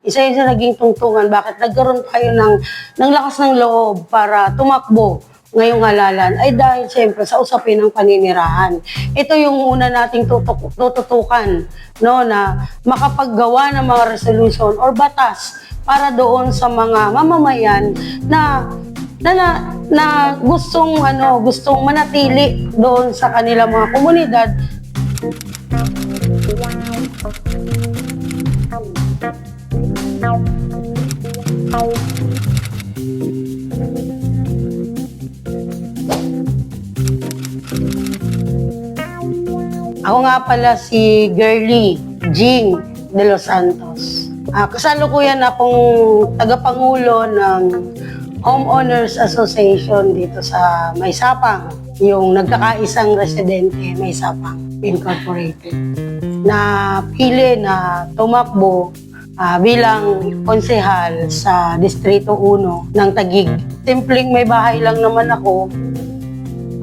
Isa yun sa naging tungtungan. Bakit nagkaroon tayo ng, ng lakas ng loob para tumakbo ngayong halalan ay dahil siyempre sa usapin ng paninirahan. Ito yung una nating tutuk- tututukan no, na makapaggawa ng mga resolution or batas para doon sa mga mamamayan na na, na, na gustong ano gustong manatili doon sa kanilang mga komunidad Ako nga pala si Girly Jing de Los Santos. Ah, kasalukuyan akong tagapangulo ng Homeowners Association dito sa Maysapang, yung nagkakaisang residente Maysapang Incorporated. Na pili na tumakbo ah, bilang konsehal sa Distrito 1 ng Tagig. Simpleng may bahay lang naman ako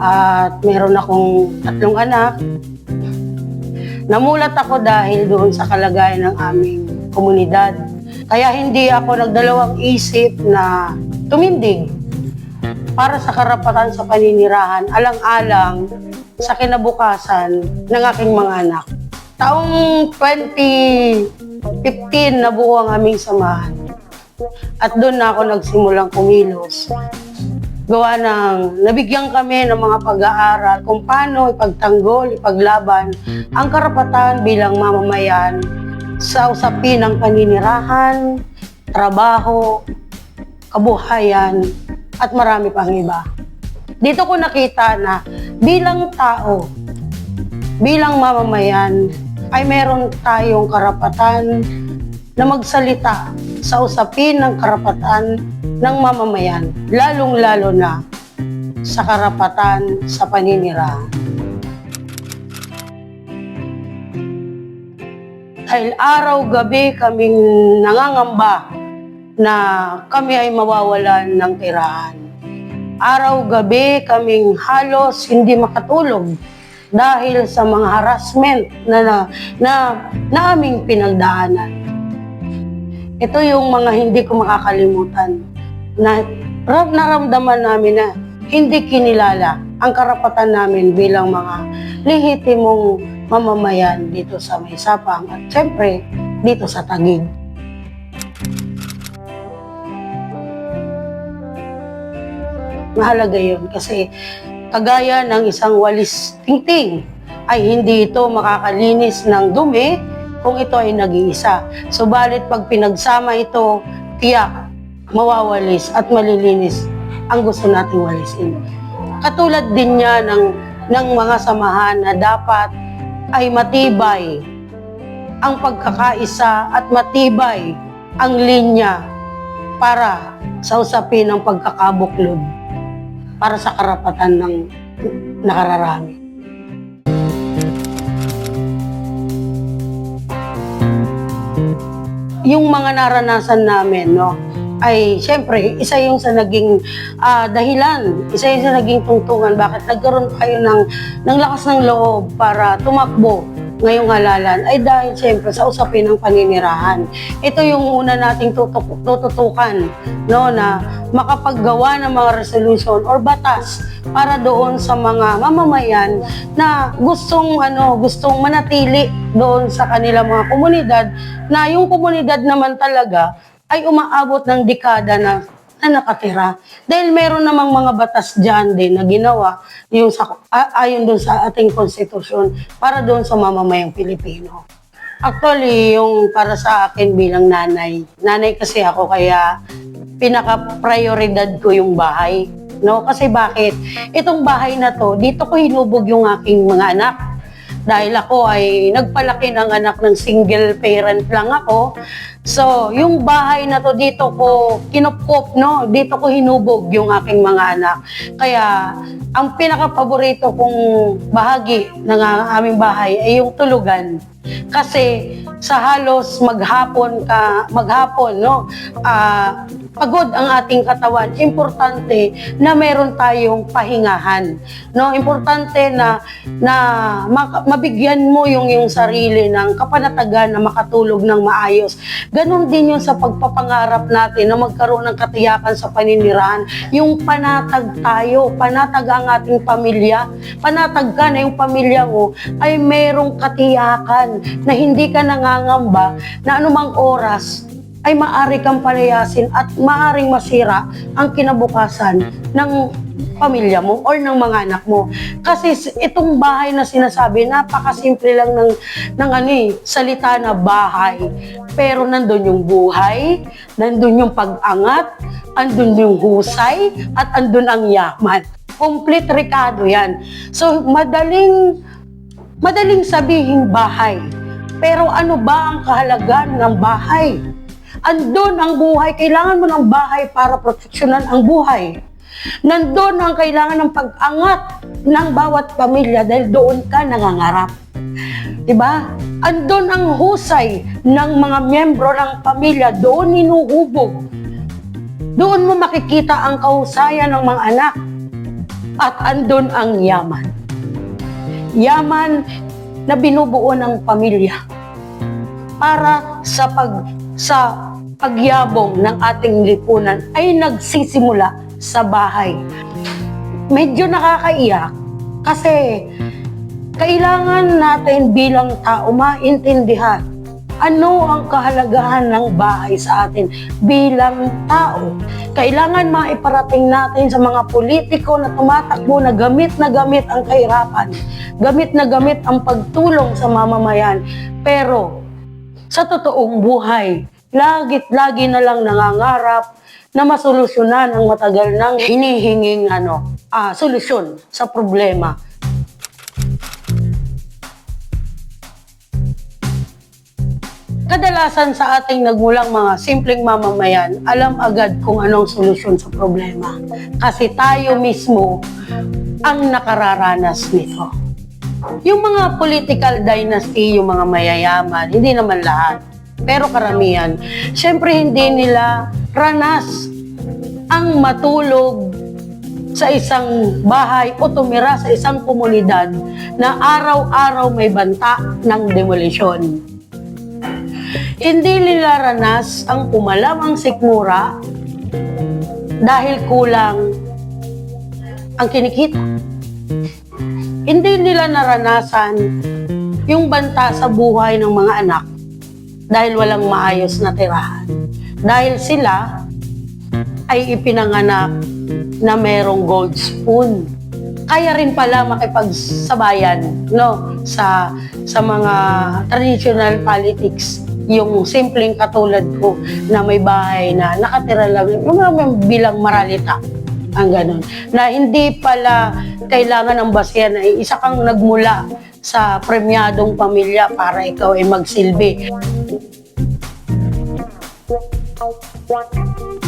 at meron akong tatlong anak Namulat ako dahil doon sa kalagayan ng aming komunidad. Kaya hindi ako nagdalawang isip na tumindig para sa karapatan sa paninirahan, alang-alang sa kinabukasan ng aking mga anak. Taong 2015 nabuo ang aming samahan. At doon na ako nagsimulang kumilos gawa ng nabigyan kami ng mga pag-aaral kung paano ipagtanggol, ipaglaban ang karapatan bilang mamamayan sa usapin ng paninirahan, trabaho, kabuhayan, at marami pang iba. Dito ko nakita na bilang tao, bilang mamamayan, ay meron tayong karapatan na magsalita sa usapin ng karapatan ng mamamayan, lalong-lalo na sa karapatan sa paninirahan. Dahil araw-gabi kaming nangangamba na kami ay mawawalan ng tirahan. Araw-gabi kaming halos hindi makatulog dahil sa mga harassment na na, na, na aming pinagdaanan. Ito yung mga hindi ko makakalimutan na ram naramdaman namin na hindi kinilala ang karapatan namin bilang mga lehitimong mamamayan dito sa Maysapang at syempre dito sa Tagig. Mahalaga yun kasi kagaya ng isang walis tingting ay hindi ito makakalinis ng dumi kung ito ay nag-iisa. Subalit pag pinagsama ito, tiyak, mawawalis at malilinis ang gusto nating walisin. Katulad din niya ng, ng mga samahan na dapat ay matibay ang pagkakaisa at matibay ang linya para sa usapin ng pagkakabuklod para sa karapatan ng nakararami. yung mga naranasan namin, no, ay siyempre, isa yung sa naging ah, dahilan, isa yung sa naging tungtungan bakit nagkaroon tayo ng, ng lakas ng loob para tumakbo ngayong halalan ay dahil siyempre sa usapin ng paninirahan. Ito yung una nating tutuk- tututukan no, na makapaggawa ng mga resolution or batas para doon sa mga mamamayan na gustong ano gustong manatili doon sa kanilang mga komunidad na yung komunidad naman talaga ay umaabot ng dekada na na nakatira. Dahil meron namang mga batas dyan din na ginawa yung sa, ayon doon sa ating konstitusyon para doon sa mamamayang Pilipino. Actually, yung para sa akin bilang nanay, nanay kasi ako kaya pinaka-prioridad ko yung bahay. No? Kasi bakit? Itong bahay na to, dito ko hinubog yung aking mga anak dahil ako ay nagpalaki ng anak ng single parent lang ako. So, yung bahay na to dito ko kinupkop, no? Dito ko hinubog yung aking mga anak. Kaya, ang pinaka-paborito kong bahagi ng aming bahay ay yung tulugan. Kasi sa halos maghapon ka, maghapon, no? Ah, pagod ang ating katawan, importante na meron tayong pahingahan. No, importante na na ma- mabigyan mo yung yung sarili ng kapanatagan na makatulog ng maayos. Ganon din yun sa pagpapangarap natin na magkaroon ng katiyakan sa paninirahan. Yung panatag tayo, panatag ang ating pamilya, panatag ka na yung pamilya mo ay merong katiyakan na hindi ka nangangamba na anumang oras ay maari kang palayasin at maaring masira ang kinabukasan ng pamilya mo or ng mga anak mo. Kasi itong bahay na sinasabi, napakasimple lang ng, ng ano eh, salita na bahay. Pero nandun yung buhay, nandun yung pag-angat, andun yung husay, at andun ang yaman. Complete rekado yan. So, madaling, madaling sabihin bahay. Pero ano ba ang kahalagan ng bahay? Andun ang buhay. Kailangan mo ng bahay para proteksyonan ang buhay. Nandun ang kailangan ng pag-angat ng bawat pamilya dahil doon ka nangangarap. Diba? Andun ang husay ng mga miyembro ng pamilya. Doon inuhubog. Doon mo makikita ang kahusayan ng mga anak. At andun ang yaman. Yaman na binubuo ng pamilya para sa pag sa pagyabong ng ating lipunan ay nagsisimula sa bahay. Medyo nakakaiyak kasi kailangan natin bilang tao maintindihan ano ang kahalagahan ng bahay sa atin bilang tao. Kailangan maiparating natin sa mga politiko na tumatakbo na gamit na gamit ang kahirapan, gamit na gamit ang pagtulong sa mamamayan. Pero sa totoong buhay, lagit lagi na lang nangangarap na masolusyonan ang matagal nang hinihinging ano, ah, solusyon sa problema. Kadalasan sa ating nagmulang mga simpleng mamamayan, alam agad kung anong solusyon sa problema. Kasi tayo mismo ang nakararanas nito. Yung mga political dynasty, yung mga mayayaman, hindi naman lahat. Pero karamihan, syempre hindi nila ranas ang matulog sa isang bahay o tumira sa isang komunidad na araw-araw may banta ng demolisyon. Hindi nila ranas ang pumalamang sikmura dahil kulang ang kinikita. Hindi nila naranasan yung banta sa buhay ng mga anak dahil walang maayos na tirahan. Dahil sila ay ipinanganak na merong gold spoon. Kaya rin pala makipagsabayan no sa sa mga traditional politics yung simpleng katulad ko na may bahay na nakatira lang yung mga bilang maralita ang ganun. Na hindi pala kailangan ang basyan ay isa kang nagmula sa premyadong pamilya para ikaw ay magsilbi. Thank you.